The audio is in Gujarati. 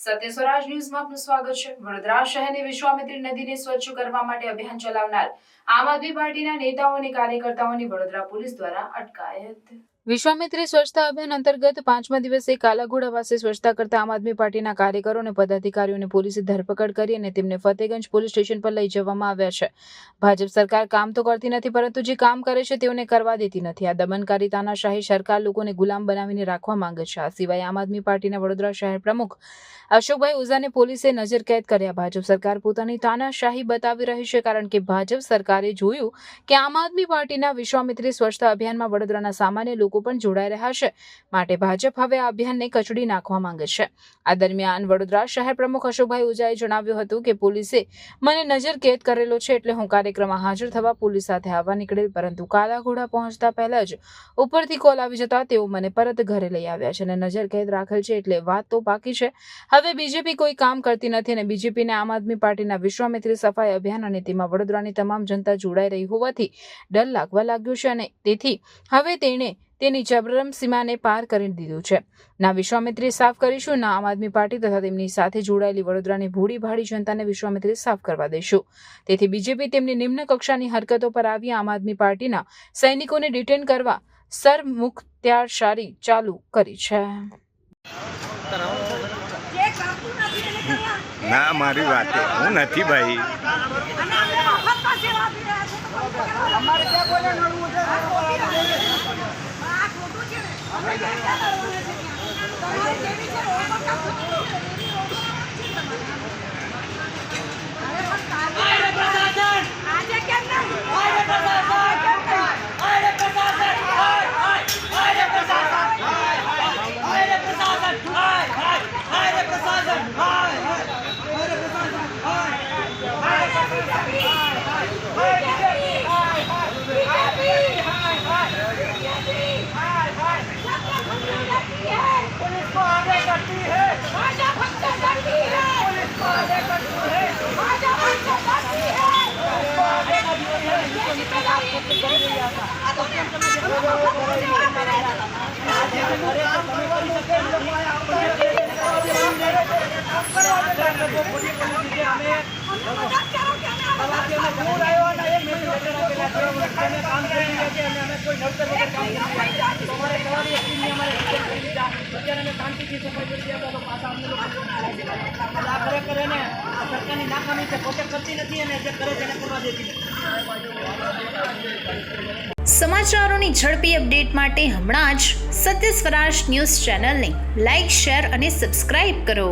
સત્ય સ્વરાજ ન્યૂઝમાં આપનું સ્વાગત છે. વડોદરા શહેરની વિશ્વામિત્રી નદીને સ્વચ્છ કરવા માટે અભિયાન ચલાવનાર આમ આદમી પાર્ટીના નેતાઓ અને કાર્યકર્તાઓની વડોદરા પોલીસ દ્વારા અટકાયત. વિશ્વામિત્રી સ્વચ્છતા અભિયાન અંતર્ગત પાંચમા દિવસે કાલાઘોડા પાસે સ્વચ્છતા કરતા આમ આદમી પાર્ટીના કાર્યકરો અને પદાધિકારીઓને પોલીસે ધરપકડ કરી અને તેમને ફતેગંજ પોલીસ સ્ટેશન પર લઈ જવામાં આવ્યા છે. ભાજપ સરકાર કામ તો કરતી નથી, પરંતુ જે કામ કરે છે તેઓને કરવા દેતી નથી. આ દમનકારી તાનાશાહી સરકાર લોકોને ગુલામ બનાવીને રાખવા માંગે છે. આ સિવાય આમ આદમી પાર્ટીના વડોદરા શહેર પ્રમુખ અશોકભાઈ ઉઝાને પોલીસે નજર કેદ કર્યા. ભાજપ સરકાર પોતાની તાનાશાહી બતાવી રહી છે કારણ કે ભાજપ સરકારે જોયું કે આમ આદમી પાર્ટીના વિશ્વામિત્રી સ્વચ્છતા અભિયાનમાં વડોદરાના સામાન્ય લોકો પણ જોડાઈ રહ્યા છે. માટે ભાજપ હવે આ અભિયાનને કચડી નાખવા માંગે છે. આ દરમિયાન વડોદરા શહેર પ્રમુખ અશોકભાઈ ઉજાએ જણાવ્યું હતું કે પોલીસે મને નજર કેદ કરેલો છે એટલે હું કાર્યક્રમમાં હાજર થવા પોલીસ સાથે આવવા નીકળેલ, પરંતુ કાલાઘોડા પહોંચતા પહેલા જ ઉપરથી કોલ આવી જતા તેઓ મને પરત ઘરે લઈ આવ્યા છે અને નજર કેદ રાખેલ છે એટલે વાત તો બાકી છે. હવે બીજેપી કોઈ કામ કરતી નથી અને બીજેપીને આમ આદમી પાર્ટીના વિશ્વામિત્રી સફાઈ અભિયાન અને તેમાં વડોદરાની તમામ જનતા જોડાઈ રહી હોવાથી ડર લાગવા લાગ્યો છે અને તેથી હવે તેણે તેની જબરમ સીમાને પાર કરી દીધું છે. ના વિશ્વામિત્રી સાફ કરીશું ના આમ આદમી પાર્ટી તથા તેમની સાથે જોડાયેલી વડોદરાની ભૂડી ભાડી જનતાને વિશ્વામિત્રી સાફ કરવા દેશું તેથી બીજેપી તેમની નિમ્ન કક્ષાની હરકતો પર આવી આમ આદમી પાર્ટીના સૈનિકોને ડિટેન કરવા સરમુખત્યારશારી ચાલુ કરી છે. ના મારી વાત હું નથી ભાઈ. અમારે ভাই দাদা তোমার কেমন ওই কথা સમાચારોની ઝડપી અપડેટ માટે હમણાં જ સત્ય સ્વરાજ ન્યૂઝ ચેનલને લાઇક શેર અને સબસ્ક્રાઇબ કરો.